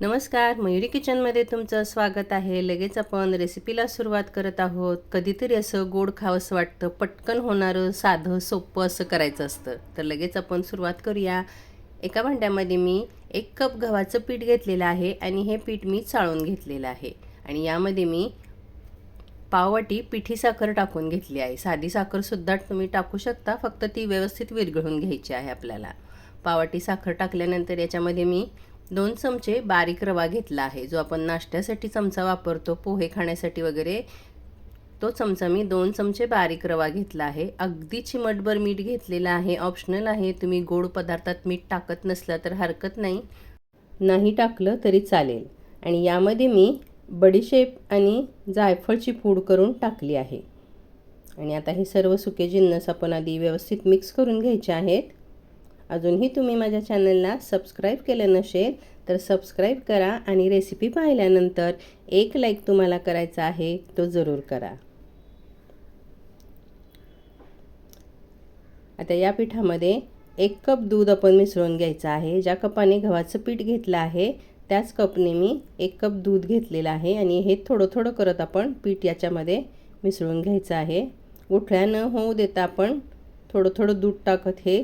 नमस्कार मयुरी किचनमध्ये तुमचं स्वागत आहे. लगेच आपण रेसिपीला सुरुवात करत आहोत. कधीतरी असं गोड खावंसं वाटतं. पटकन होणारं साधं सोपं असं करायचं असतं. तर लगेच आपण सुरुवात करूया. एका भांड्यामध्ये मी एक कप गव्हाचं पीठ घेतलेलं आहे आणि हे पीठ मी चाळून घेतलेलं आहे. आणि यामध्ये मी पाववाटी पिठी साखर टाकून घेतली आहे. साधी साखरसुद्धा तुम्ही टाकू शकता फक्त ती व्यवस्थित विरघळून घ्यायची आहे आपल्याला. पाववाटी साखर टाकल्यानंतर याच्यामध्ये मी दोन चमचे बारीक रवा घेतला आहे. जो आपण नाश्त्यासाठी चमचा वापरतो पोहे खाण्यासाठी वगैरे तो चमचा मी दोन चमचे बारीक रवा घेतला आहे. अगदी चिमटभर मीठ घेतलेलं आहे. ऑप्शनल आहे तुम्ही गोड पदार्थात मीठ टाकत नसलं तर हरकत नाही. नाही टाकलं तरी चालेल. आणि यामध्ये मी बडीशेप आणि जायफळची पूड करून टाकली आहे. आणि आता हे सर्व सुके जिन्नस आपण आधी व्यवस्थित मिक्स करून घ्यायचे आहेत. अजूनही तुम्ही माझ्या चॅनलला सबस्क्राईब केलं नसेल तर सबस्क्राईब करा आणि रेसिपी पाहिल्यानंतर एक लाईक तुम्हाला करायचा आहे तो जरूर करा. आता या पिठामध्ये एक कप दूध आपण मिसळून घ्यायचं आहे. ज्या कपाने गव्हाचं पीठ घेतलं आहे त्याच कपने मी एक कप दूध घेतलेलं आहे आणि हे थोडं थोडं करत आपण पीठ याच्यामध्ये मिसळून घ्यायचं आहे. गुठळ्या न होऊ देता आपण थोडं थोडं दूध टाकत हे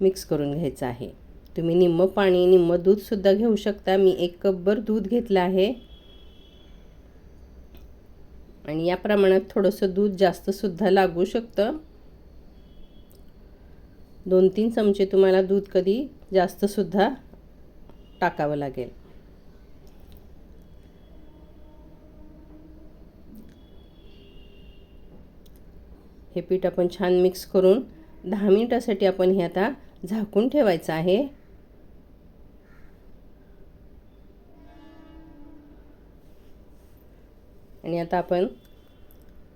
मिक्स करून घ्यायचं आहे. तुम्ही निम्मं पाणी निम्मं दूधसुद्धा घेऊ शकता. मी एक कपभर दूध घेतलं आहे. आणि या प्रमाणात थोडंसं दूध जास्तसुद्धा लागू शकतं. दोन तीन चमचे तुम्हाला दूध कधी जास्तसुद्धा टाकावं लागेल. हे पीठ आपण छान मिक्स करून दहा मिनिटासाठी आपण हे आता झाकून ठेवायचं आहे. आणि आता आपण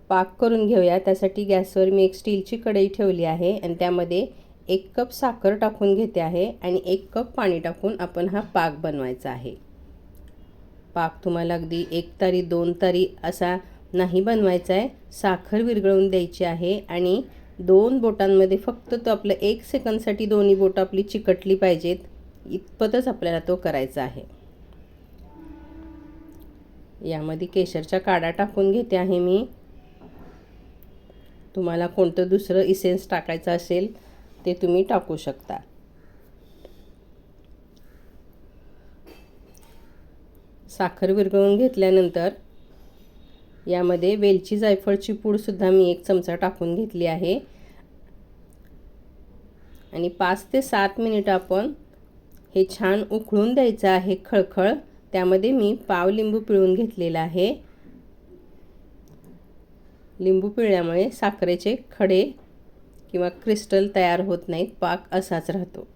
पाक करून घेऊया. त्यासाठी गॅसवर मी एक स्टीलची कढई ठेवली आहे आणि त्यामध्ये एक कप साखर टाकून घेते आहे आणि एक कप पाणी टाकून आपण हा पाक बनवायचा आहे. पाक तुम्हाला अगदी एक तारी दोन तारी असा नाही बनवायचा आहे. साखर विरघळून द्यायची आहे आणि दोन बोटांमध्ये फक्त तो आपलं एक सेकंदसाठी दोन्ही बोटं आपली चिकटली पाहिजेत. इतपतच आपल्याला तो करायचा आहे. यामध्ये केशरच्या काड्या टाकून घेते आहे मी. तुम्हाला कोणतं दुसरं इसेन्स टाकायचं असेल ते तुम्ही टाकू शकता. साखर विरघळून घेतल्यानंतर यामध्ये वेलची जायफळची पूडसुद्धा मी एक चमचा टाकून घेतली आहे. आणि पाच ते सात मिनिट आपण हे छान उकळून द्यायचं आहे खळखळ. त्यामध्ये मी पाव लिंबू पिळून घेतलेला आहे. लिंबू पिळल्यामुळे साखरेचे खडे किंवा क्रिस्टल तयार होत नाहीत पाक असाच राहतो.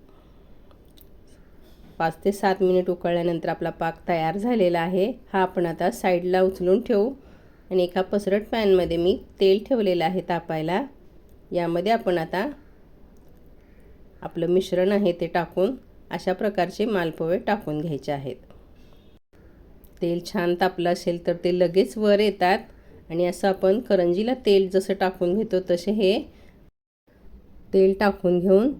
पाच ते सात मिनिट उकळल्यानंतर आपला पाक तयार झालेला आहे. हा आपण आता साईडला उचलून ठेवू. आणि एका पसरट पॅनमध्ये मी तेल ठेवलेलं आहे तापायला. यामध्ये आपण आता आपलं मिश्रण आहे ते टाकून अशा प्रकारचे मालपोवे टाकून घ्यायचे आहेत. तेल छान तापलं असेल तर ते लगेच वर येतात आणि असं आपण करंजीला तेल जसं टाकून घेतो तसे हे तेल टाकून घेऊन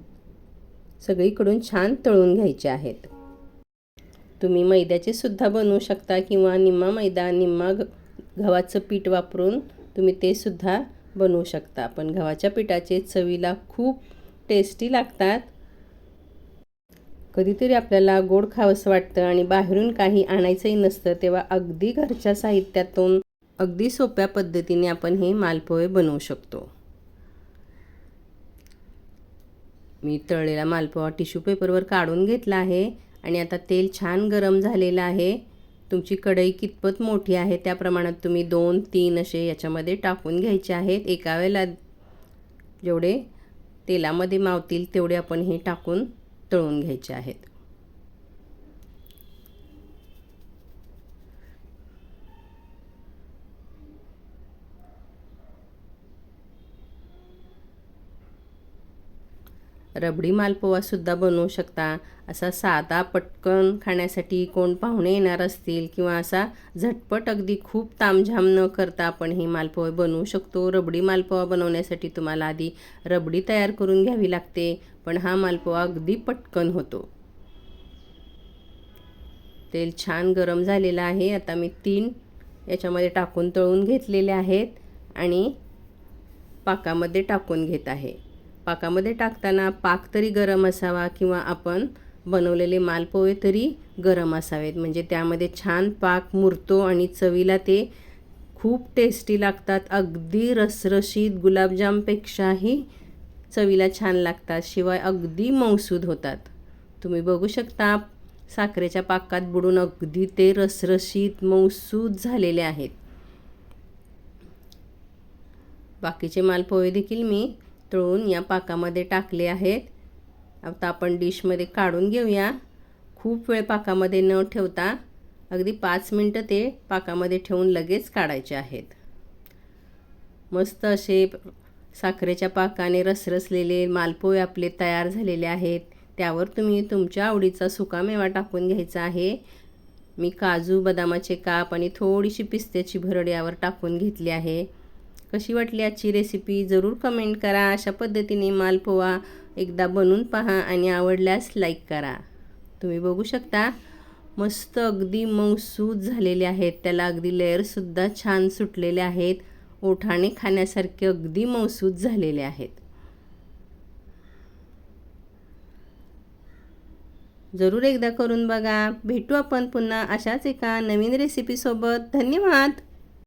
सगळीकडून छान तळून घ्यायचे आहेत. तुम्ही मैद्याचे सुद्धा बनवू शकता किंवा निम्मा मैदा निम्मा गव्हाचं पीठ वापरून तुम्ही ते सुद्धा बनवू शकता. पण गव्हाच्या पिठाचे चवीला खूप टेस्टी लागतात. कधीतरी आपल्याला गोड खावंसं वाटतं आणि बाहेरून काही आणायचंही नसतं तेव्हा अगदी घरच्या साहित्यातून अगदी सोप्या पद्धतीने आपण हे मालपोहे बनवू शकतो. मी तळलेला मालपोहा टिश्यू पेपरवर काढून घेतला आहे आणि आता तेल छान गरम झालेलं आहे. तुमची कढई कितपत मोठी आहे त्या प्रमाणात तुम्ही दोन तीन असे याच्यामध्ये टाकून घ्यायचे आहेत. एका वेळेला जेवढे तेलामध्ये मावतील तेवढे आपण हे टाकून तळून घ्यायचे आहेत. रबडी मालपोवासुद्धा बनवू शकता. असा साधा पटकन खाण्यासाठी कोण पाहुणे येणार असतील किंवा असा झटपट अगदी खूप तामझाम न करता आपण हे मालपोहे बनवू शकतो. रबडी मालपोहा बनवण्यासाठी तुम्हाला आधी रबडी तयार करून घ्यावी लागते पण हा मालपोहा अगदी पटकन होतो. तेल छान गरम झालेलं आहे. आता मी तीन याच्यामध्ये टाकून तळून घेतलेले आहेत आणि पाकामध्ये टाकून घेत आहे. पाकामध्ये टाकताना पाक तरी गरम असावा किंवा आपण बनवलेले मालपोहे तरी गरम असावेत. म्हणजे त्यामध्ये छान पाक मुरतो आणि चवीला ते खूप टेस्टी लागतात. अगदी रसरशीत गुलाबजामपेक्षाही चवीला छान लागतात. शिवाय अगदी मौसूद होतात. तुम्ही बघू शकता साखरेच्या पाकात बुडून अगदी ते रसरशीत मौसूद झालेले आहेत. बाकीचे मालपोहे देखील मी तळून या पाकामध्ये टाकले आहेत. आता आपण डिशमध्ये काढून घेऊया. खूप वेळ पाकामध्ये न ठेवता अगदी पाच मिनटं ते पाकामध्ये ठेवून लगेच काढायचे आहेत. मस्त असे साखरेच्या पाकाने रसरसलेले मालपोहे आपले तयार झालेले आहेत. त्यावर तुम्ही तुमच्या आवडीचा सुकामेवा टाकून घ्यायचा आहे. मी काजू बदामाचे काप आणि थोडीशी पिस्त्याची भरड यावर टाकून घेतली आहे. कशी वाटली आजची रेसिपी जरूर कमेंट करा. अशा पद्धतीने मालपोवा एकदा बनवून पहा आणि आवडल्यास लाईक करा. तुम्ही बघू शकता मस्त अगदी मऊसूद झालेले आहेत. त्याला अगदी लेअरसुद्धा छान सुटलेले आहेत. ओठाने खाण्यासारखे अगदी मऊसूद झालेले आहेत. जरूर एकदा करून बघा. भेटू आपण पुन्हा अशाच एका नवीन रेसिपीसोबत धन्यवाद!